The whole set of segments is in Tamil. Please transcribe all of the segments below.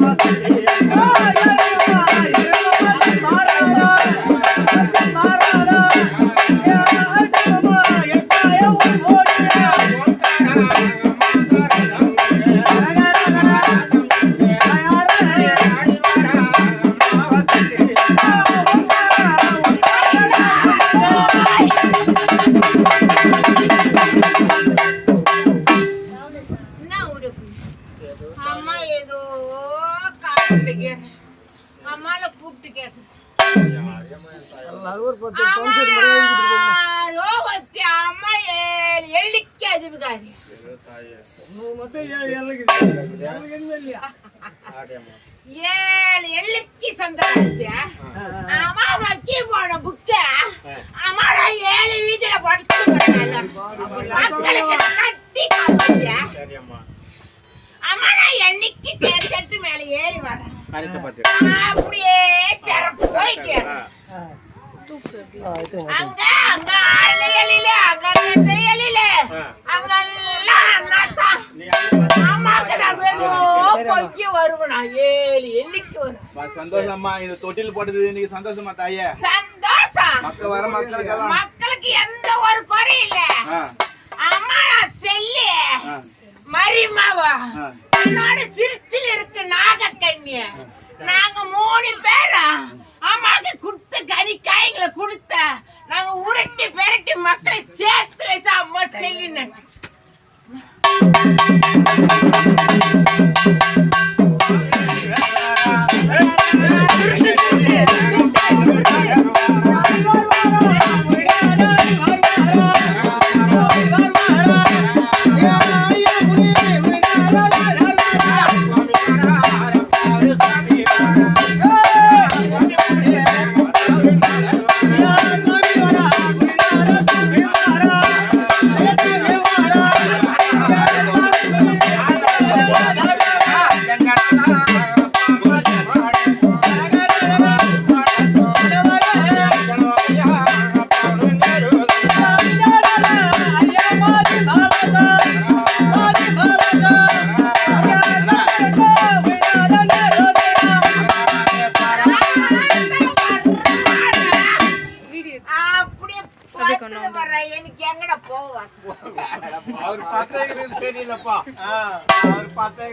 என்ன ஏழு எள்ளிக்கு அதிபகாரி அம்மா வக்கி போன புக்க அம்மா ஏழு வீதியில படிச்சு மக்களுக்கு கட்டி அம்மா நான் என்னைக்கு மேல ஏறி வரேன் அப்படியே அங்க அங்க ஆலையில அங்க தையலில அங்க எல்லாம் அண்ணாத்தான் அம்மாக்கு நான் ஏதோ பொய்க்கு வருவேன். நான் ஏழு எண்ணிக்கு வரும் சந்தோஷம்மா. இது தொட்டில் போட்டது இன்னைக்கு சந்தோஷமா தாயே? சந்தோஷம். மக்க வர மக்களுக்கெல்லாம். மக்களுக்கு எந்த ஒரு குறையும் இல்ல. அம்மா செல்லு. மரிமாவா. என்னோட சிரிச்சில் இருக்கு நாகக்கண்ணி நாங்க மூணு பேரா? அம்மாக்கு கொடுத்த கனிக்காய் எங்களை கொடுத்த. நாங்க உருட்டி பெரட்டி மக்களை சேர்த்து வச்சு அம்மா செல்லி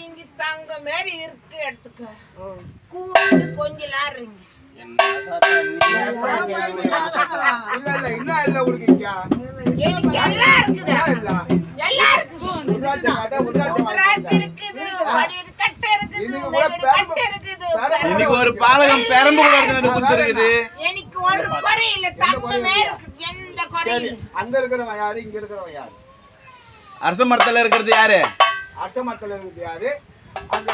இங்க தங்க மாதிரி இருக்கு எடுத்துக்க. கூட்டு கொஞ்சம் லாடுறீங்க எல்லாம் இருக்குது? எல்லாம் இருக்குது. காட்ட இருக்குது இன்னைக்கு கூட ஒரு பாலகம் பெரம்பு கூட இருக்கிறது குத்துருக்குது எனக்கு ஒரு குறை இல்ல. தங்கமே இருக்குது எந்த இல்ல. அங்க இருக்கிறவன் யாரு இங்க இருக்கிறவன் யாரு? அரச மரத்துல இருக்கிறது யாரு? அஷ்டமத்தில் இருக்கிறது யாரு? அங்க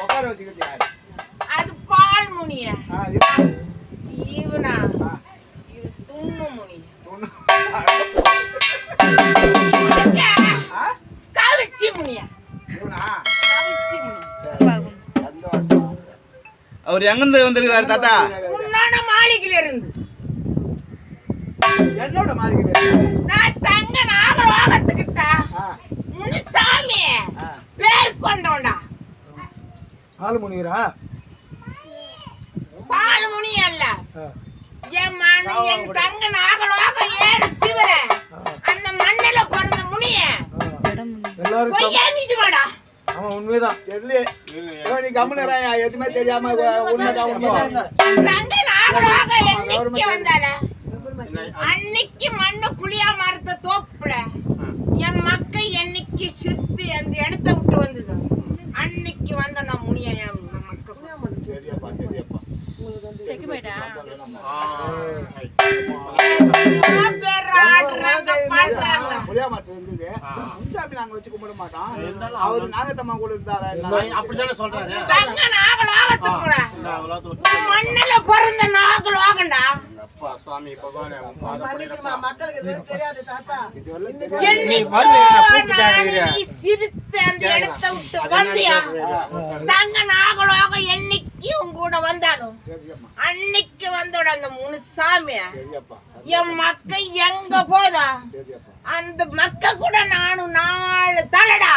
உட்கார வச்சுக்கிறது யாரு? அது பால் முனிய. இவனா. இது துண்ணு முனி? கவிச்சி முனியா. இவனா? கவிச்சி முனி. அவர் எங்கிருந்து வந்திருக்கிறாரு தாத்தா? உன்னோட மாளிகையில இருந்து என்னோட மாளிகை வேறு. நான் தங்க நாகலோகத்துக்கிட்ட ஆ, முனுசாமி. பேர் கொண்டோண்டா ஆளு முனிகிறா பாலுமுனி அல்ல. என் மன என் தங்க நாகலோகம் ஏறு சிவர. அந்த மண்ணில பிறந்த முனிய. எல்லாரும் ஆமா உண்மைதான். தெரியல நீ கம்முனராயா எதுவுமே தெரியாம உண்மைதான் உண்மைதான். தங்க நாகலோகம் என்னைக்கு வந்தால அன்னைக்கு மண்ணு புளியா மரத்த தோப்புல என் மக்கள் என்னைக்கு சிரித்து அந்த இடத்த விட்டு வந்தது அன்னைக்கு வந்த நான் முனிய என் மக்கள் சரியப்பா சரியப்பா எத்தனையோ பேர் ஆடுறாங்க பண்றாங்க புளியா மரத்துல இருந்தது முன்சாமி நாங்க வச்சு கும்பிட மாட்டோம் அவரு நாகத்தம்மா கூட இருந்தாரு அப்படித்தானே சொல்றாரு தங்க மண்ணுல பிறந்த நாகலோகம்டா சிரித்த அந்த இடத்த விட்டு வந்தியா தங்க நாகலோகம் என்னைக்கு உன் கூட வந்தாலும் சரியம்மா. அன்னைக்கு வந்தோட அந்த மூணு சாமி சரியப்பா என் மக்க எங்க போதா? அந்த மக்க கூட நானும் நாலு தலைடா.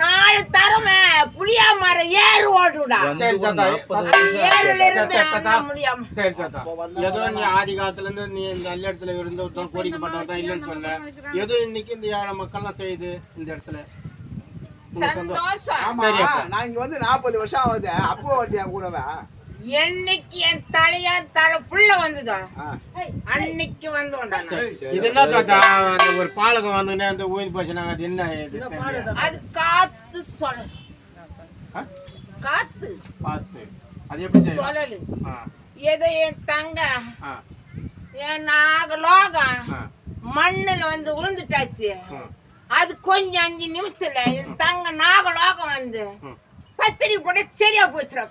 நாலு தரமே. புளியா மரம் ஏறு ஓடுடா. சரி தாத்தா. அந்த ஏறுல இருந்து முடியாம. சரி தாத்தா. ஏதோ நீ ஆதி காலத்துல இருந்து நீ இந்த நல்ல இடத்துல இருந்து ஒருத்தன் கோடிக்கப்பட்டவன் தான் இல்லைன்னு சொல்ல. ஏதோ இன்னைக்கு இந்த ஏழை மக்கள்லாம் செய்யுது இந்த இடத்துல. சந்தோஷம். நான் இங்க வந்து நாற்பது வருஷம் ஆகுது. அப்போ வட்டியா கூடவா என்னைக்கு என் தலையா தலை புள்ள வந்ததோ. அன்னைக்கு நான். இது என்ன தாத்தா? ஒரு பாலகம் வந்து அந்த ஊயின் போச்சுனாங்க அது என்ன. அது காத்து சொல் ஆ? காத்து. பார்த்து அது எப்படி சொல்லலு. ஏதோ என் தங்க என் நாகலோகம் மண்ணுல வந்து விழுந்துட்டாச்சு ம். அது கொஞ்சம் அஞ்சு நிமிஷத்துல தங்க நாகலோகம் வந்து ம். பத்திரிக்கை போட்டு சரியா போச்சுடா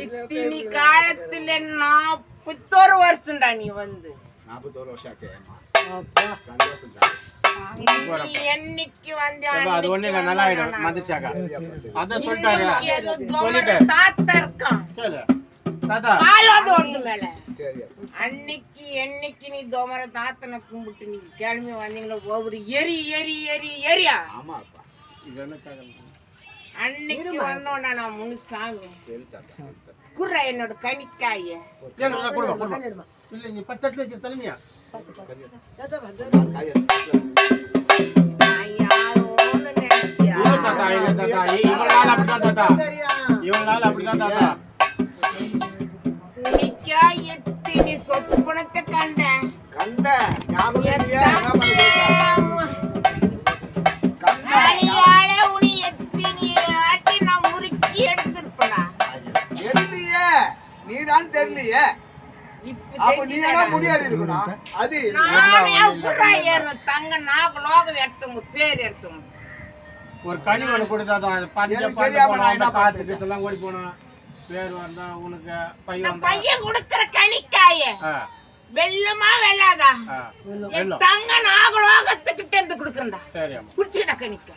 இத்தினி காலத்துல நாற்பத்தோரு வருஷம்டா நீ வந்து. நாற்பத்தோரு வருஷம் ஆச்சு. சந்தோஷம் தான் அது ஒண்ணு இல்ல நல்லா ஆயிடும் மதிச்சாக்கா. அதான் சொல்லிட்டாரு. தாத்தா இருக்கான். தாத்தா. மேல அன்னைக்கு என்னைக்கு நீ தோமர தாத்தனை கும்பிட்டு நீ கிளம்பி வந்தீங்களோ ஒவ்வொரு எரி எரி எரி எரியா? இது அன்னைக்கு வந்தோண்டா நான் சரி தாத்தா. குர்ற என்னோட கணிக்காய ஏன் நல்லா கொடுங்க கொடுங்க இல்ல நீ பத்தட்டுல வச்சு தலைமையா காய் நான் யாரோன்னு நினைச்சியா? இல்ல தாத்தா இல்ல தாத்தா. இவன் நாள் அப்படிதான் தாத்தா. இவன் நாள் அப்படிதான் தாத்தா எத்தினி சொப்பனத்தை கண்டேன் கண்ட ஞாபகம்? கண்ட அழியாளே உனி எத்தினி ஆட்டி நான் முறுக்கி எடுத்திருப்படா தெரியலையே. நீதான் தெரியலையே. அப்ப நீ என்ன. முடியாது இருக்கணும்? அது நானே புறா ஏறும் தங்க நாக்கு லோகம் எடுத்தவங்க பேர் ஒரு கனி ஒண்ணு கொடுத்தா தான் பாட்டு போனா இதெல்லாம் ஓடி போனோம் பேர் வந்தா உனக்கு பையன் பையன் கொடுக்கிற கணிக்காய ஆ. வெள்ளமா வெள்ளாதா? தங்க நாகலோகத்துக்கிட்ட இருந்து கொடுக்கறா சரி அம்மா. குடிச்சுடா கணிக்க